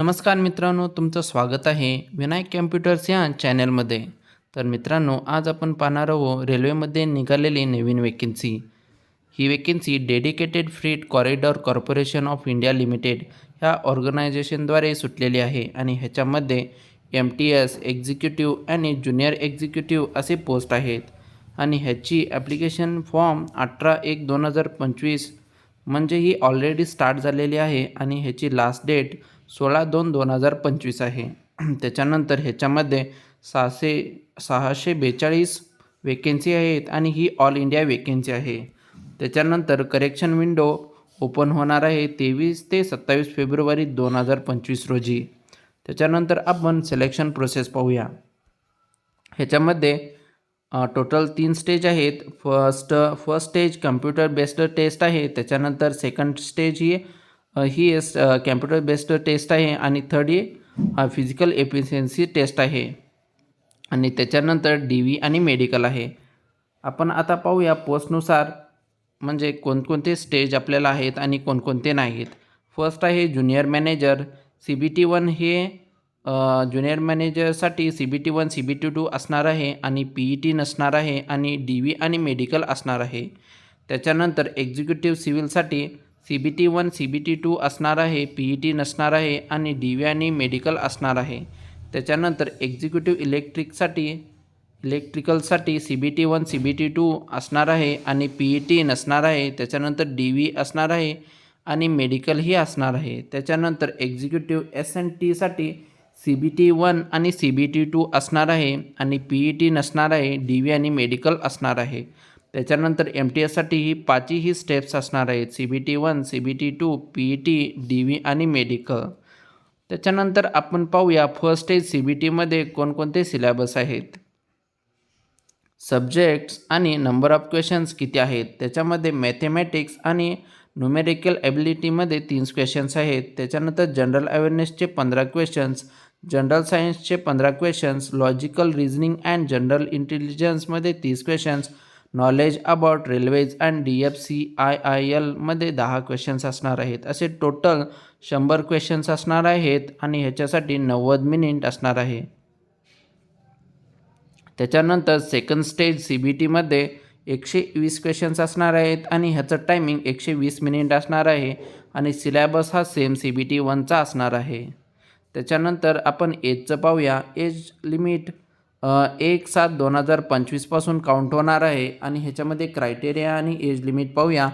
नमस्कार मित्रांनो तुमचं स्वागत आहे विनायक कॅम्प्युटर्स या चॅनलमध्ये. तर मित्रांनो आज आपण पाहणार आहोत रेल्वेमध्ये निघालेली नवीन vacancy he vacancy dedicated freight corridor corporation of India limited ह्या ऑर्गनायझेशनद्वारे सुटलेली आहे आणि ह्याच्यामध्ये एम टी एस एक्झिक्युटिव्ह आणि ज्युनियर एक्झिक्युटिव्ह असे पोस्ट आहेत. आणि ह्याची ॲप्लिकेशन फॉर्म अठरा एक दोन हजार पंचवीस म्हणजे ही ऑलरेडी स्टार्ट झालेली आहे आणि ह्याची लास्ट डेट सोळा दोन दोन हजार पंचवीस आहे. त्याच्यानंतर ह्याच्यामध्ये सहाशे सहाशे बेचाळीस वेकेन्सी आहेत आणि ही ऑल इंडिया वेकेन्सी आहे. त्याच्यानंतर करेक्शन विंडो ओपन होणार आहे तेवीस ते सत्तावीस फेब्रुवारी दोन हजार पंचवीस रोजी. त्याच्यानंतर आपण सिलेक्शन प्रोसेस पाहूया. ह्याच्यामध्ये टोटल तीन स्टेज आहेत. First first stage computer based test आहे. त्याच्यानंतर सेकंड स्टेज ही ही एस कॅम्प्युटर बेस्ड टेस्ट आहे आणि थर्ड ही फिजिकल एफिशियन्सी टेस्ट आहे. आणि त्याच्यानंतर डी व्ही आणि मेडिकल आहे. आपण आता पाहूया पोस्टनुसार म्हणजे कोणकोणते स्टेज आपल्याला आहेत आणि कोणकोणते नाहीत. फर्स्ट आहे junior manager C B T one हे junior मॅनेजरसाठी C B T one C B T two असणार आहे आणि पी ई टी नसणार आहे आणि डी व्ही आणि मेडिकल असणार आहे. त्याच्यानंतर executive सिव्हिलसाठी C B T one C B T two असणार आहे पी ई टी नसणार आहे आणि डी व्ही आणि मेडिकल असणार आहे. त्याच्यानंतर एक्झिक्युटिव्ह इलेक्ट्रिकसाठी इलेक्ट्रिकलसाठी C B T one C B T two असणार आहे आणि पी ई टी नसणार आहे. त्याच्यानंतर डी व्ही असणार आहे आणि मेडिकलही असणार आहे. त्याच्यानंतर एक्झिक्युटिव्ह एस एन टीसाठी सी बी टी वन आणि सी बी टी टू असणार आहे आणि पी ई टी नसणार आहे डी व्ही आणि मेडिकल असणार आहे. त्याच्यानंतर एम टी एससाठी ही पाचही स्टेप्स असणार आहेत. C B T one C B T two P E T D V आणि मेडिकल त्याच्यानंतर आपण पाहूया फर्स्ट एज सी बी टीमध्ये कोणकोणते सिलेबस आहेत. सब्जेक्ट्स आणि नंबर ऑफ क्वेश्चन्स किती आहेत. त्याच्यामध्ये मॅथेमॅटिक्स आणि न्युमेरिकल ॲबिलिटीमध्ये तीन क्वेश्चन्स आहेत. त्याच्यानंतर जनरल अवेअरनेसचे पंधरा क्वेश्चन्स जनरल सायन्सचे पंधरा questions logical reasoning and general इंटेलिजन्समध्ये तीस questions knowledge about railways and D F C C I एलमध्ये दहा क्वेश्चन्स असणार आहेत. असे टोटल शंभर क्वेश्चन्स असणार आहेत आणि ह्याच्यासाठी नव्वद मिनिट असणार आहे. त्याच्यानंतर सेकंड स्टेज सी बी टीमध्ये एकशे वीस क्वेश्चन्स असणार आहेत आणि ह्याचं टायमिंग एकशे वीस मिनिट असणार आहे आणि सिलॅबस हा सेम सी बी टी वनचा असणार आहे. त्याच्यानंतर आपण एजचं पाहूया. एज लिमिट एक सात दोन हजार पंचवीसपासून काउंट होणार आहे आणि ह्याच्यामध्ये क्रायटेरिया आणि एज लिमिट पाहूया.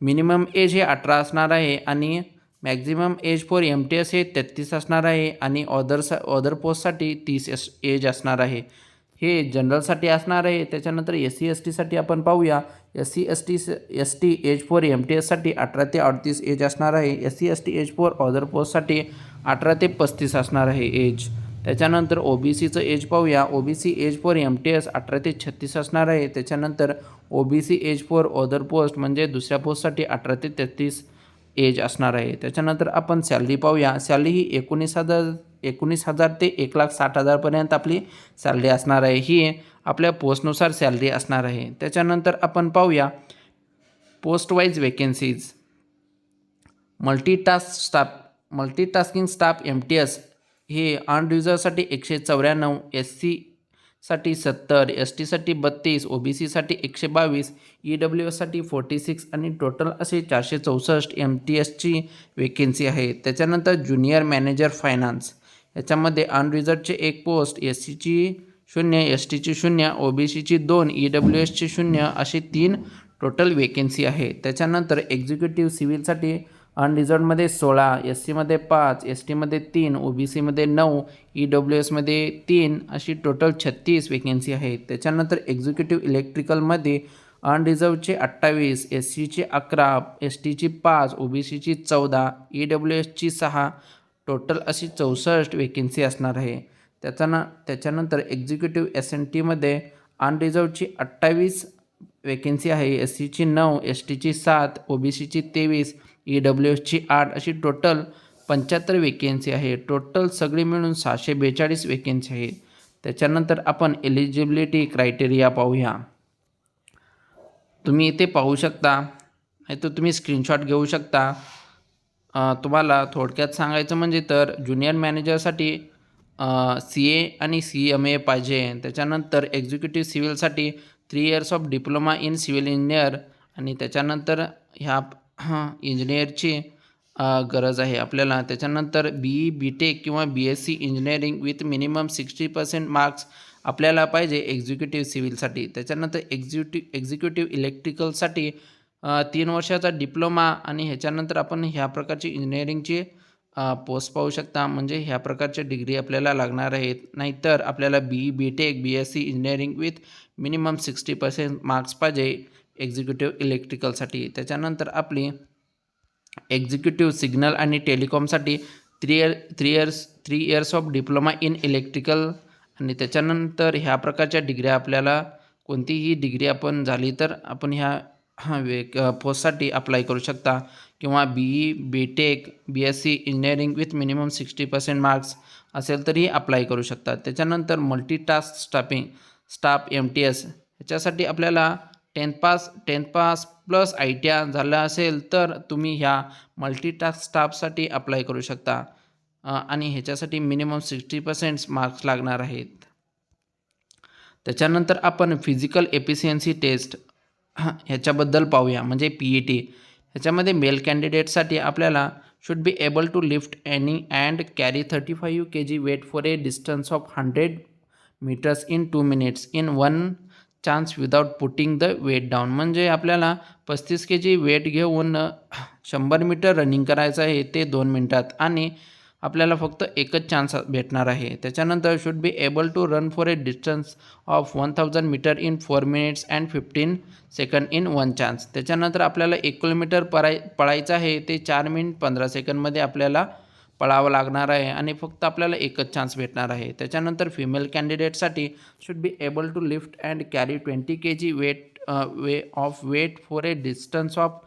मिनिमम एज हे अठरा असणार आहे आणि maximum age for M T S हे तेहतीस असणार आहे आणि ऑदरसा ऑदर पोस्टसाठी तीस एस एज असणार आहे. हे जनरलसाठी असणार आहे त्याच्यानंतर एस सी एस टीसाठी आपण पाहूया. S C S T S T age for M T एससाठी अठरा ते अडतीस एज असणार आहे. S C S T age for other पोस्टसाठी अठरा ते पस्तीस असणार आहे एज त्याच्यानंतर ओ बी सीचं एज पाहूया. O B C age for M T S अठरा ते छत्तीस असणार आहे. त्याच्यानंतर O B C age for other post म्हणजे दुसऱ्या पोस्टसाठी अठरा ते तेहतीस एज असणार आहे. त्याच्यानंतर आपण सॅलरी पाहूया. सॅलरी ही एकोणीस हजार एकोणीस हजार ते एक लाख साठ हजारपर्यंत आपली सॅलरी असणार आहे. ही आपल्या पोस्टनुसार सॅलरी असणार आहे. त्याच्यानंतर आपण पाहूया post wise vacancies multitask staff multitasking staff M T S हे अनरिझर्वसाठी एकशे चौऱ्याण्णव एस सी साठी सत्तर एस टीसाठी बत्तीस ओ बी सीसाठी एकशे बावीस ई डब्ल्यू एससाठी फोर्टी सिक्स आणि टोटल असे चारशे चौसष्ट एम टी एसची वेकेन्सी आहे. त्याच्यानंतर ज्युनियर मॅनेजर फायनान्स याच्यामध्ये अनरिझर्वचे एक पोस्ट एस सीची शून्य एस टीची शून्य ओ बी सीची दोन ई डब्ल्यू एसची शून्य असे तीन टोटल वेकेन्सी आहे. त्याच्यानंतर एक्झिक्युटिव्ह सिव्हिलसाठी अनरिझर्वमध्ये सोळा एस सीमध्ये पाच एस टीमध्ये तीन ओ बी सीमध्ये नऊ ई डब्ल्यू एसमध्ये तीन अशी टोटल छत्तीस वेकेन्सी आहेत. त्याच्यानंतर एक्झिक्युटिव्ह इलेक्ट्रिकलमध्ये अनरिझर्वचे अठ्ठावीस एस सीची अकरा एस टीची पाच ओ बी सीची चौदा ई डब्ल्यू एसची सहा टोटल अशी चौसष्ट वेकेन्सी असणार आहे. त्याच्यानं त्याच्यानंतर एक्झिक्युटिव्ह एस एन टीमध्ये अनरिझर्वची अठ्ठावीस वेकेन्सी आहे. एस सीची नऊ एस टीची सात ओ बी सीची तेवीस ई डब्ल्यू एसची आठ अशी टोटल पंच्याहत्तर वेकेन्सी आहे टोटल सगळी मिळून सहाशे बेचाळीस वेकेन्सी आहे त्याच्यानंतर आपण एलिजिबिलिटी क्रायटेरिया पाहूया. तुम्ही इथे पाहू शकता. नाही तर तुम्ही स्क्रीनशॉट घेऊ शकता. तुम्हाला थोडक्यात सांगायचं म्हणजे तर ज्युनियर मॅनेजरसाठी सी ए आणि सी एम ए पाहिजे. त्याच्यानंतर executive सिव्हिलसाठी three years of diploma in civil engineer आणि त्याच्यानंतर ह्या इंजिनियरची गरज आहे आपल्याला. त्याच्यानंतर बी ई बी टेक किंवा B S C engineering with minimum sixty percent marks आपल्याला पाहिजे एक्झिक्युटिव्ह सिव्हिलसाठी त्याच्यानंतर एक्झिक्युटिव्ह एक्झिक्युटिव्ह इलेक्ट्रिकलसाठी तीन वर्षाचा डिप्लोमा आणि ह्याच्यानंतर आपण ह्या प्रकारची इंजिनिअरिंगची पोस्ट पाहू शकता. म्हणजे ह्या प्रकारच्या डिग्री आपल्याला लागणार आहेत. नाहीतर आपल्याला B E B tech B S C engineering with minimum sixty percent marks पाहिजे. एक्झिक्युटिव्ह इलेक्ट्रिकलसाठी. त्याच्यानंतर आपली एक्झिक्युटिव्ह सिग्नल आणि टेलिकॉमसाठी three year three years three years of diploma in electrical आणि त्याच्यानंतर ह्या प्रकारच्या डिग्र्या आपल्याला कोणतीही डिग्री आपण झाली तर आपण ह्या वे पोस्टसाठी अप्लाय करू शकता. किंवा B E B tech B S C engineering with minimum sixty percent marks असेल तरीही अप्लाय करू शकता. त्याच्यानंतर multitask staffing staff M T S ह्याच्यासाठी आपल्याला tenth pass tenth pass plus I T I झालं असेल तर तुम्ही ह्या मल्टीटास्क स्टाफसाठी अप्लाय करू शकता. आणि ह्याच्यासाठी मिनिमम सिक्स्टी पर्सेंट मार्क्स लागणार आहेत. त्याच्यानंतर आपण फिजिकल एफिशियन्सी टेस्ट ह्याच्याबद्दल पाहूया. म्हणजे पी ई टी ह्याच्यामध्ये मेल कॅन्डिडेटसाठी आपल्याला should be able to lift any and carry thirty five K G weight for a distance of hundred metres in two minutes in one chance without putting the weight down म्हणजे आपल्याला पस्तीस के G weight घेऊन शंभर metre running करायचं आहे ते दोन मिनटात. आणि आपल्याला फक्त एकच चान्स भेटणार आहे. त्याच्यानंतर should be able to run for a distance of one thousand metre in four minutes and fifteen second in one chance त्याच्यानंतर आपल्याला एक किलोमीटर पराय पळायचं आहे ते चार मिनिट पंधरा सेकंडमध्ये आपल्याला पळावं लागणार आहे आणि फक्त आपल्याला एकच चान्स भेटणार आहे. त्याच्यानंतर female कॅन्डिडेटसाठी should be able to lift and carry twenty K G weight way of weight for a distance of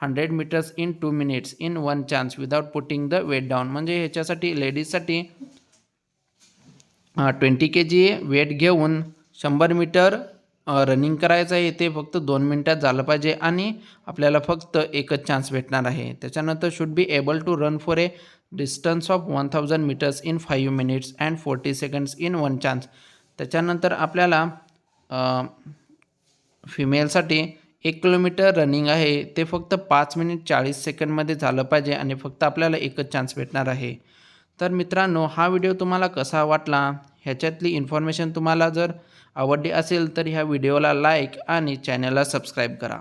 hundred metres in two minutes in one chance without putting the weight down म्हणजे ह्याच्यासाठी लेडीजसाठी twenty K G weight घेऊन शंभर metre running करायचं आहे ते फक्त दोन मिनटात झालं पाहिजे आणि आपल्याला फक्त एकच चान्स भेटणार आहे. त्याच्यानंतर should be able to run for a distance of one thousand metres in five minutes and forty seconds in one chance त्याच्यानंतर आपल्याला फिमेलसाठी एक किलोमीटर रनिंग आहे ते फक्त पाच मिनिट चाळीस सेकंडमध्ये झालं पाहिजे आणि फक्त आपल्याला एकच चान्स भेटणार आहे. तर मित्रांनो हा व्हिडिओ तुम्हाला कसा वाटला? ह्याच्यातली इन्फॉर्मेशन तुम्हाला जर आवडली असेल तर ह्या व्हिडिओला लाईक आणि चॅनलला सबस्क्राईब करा.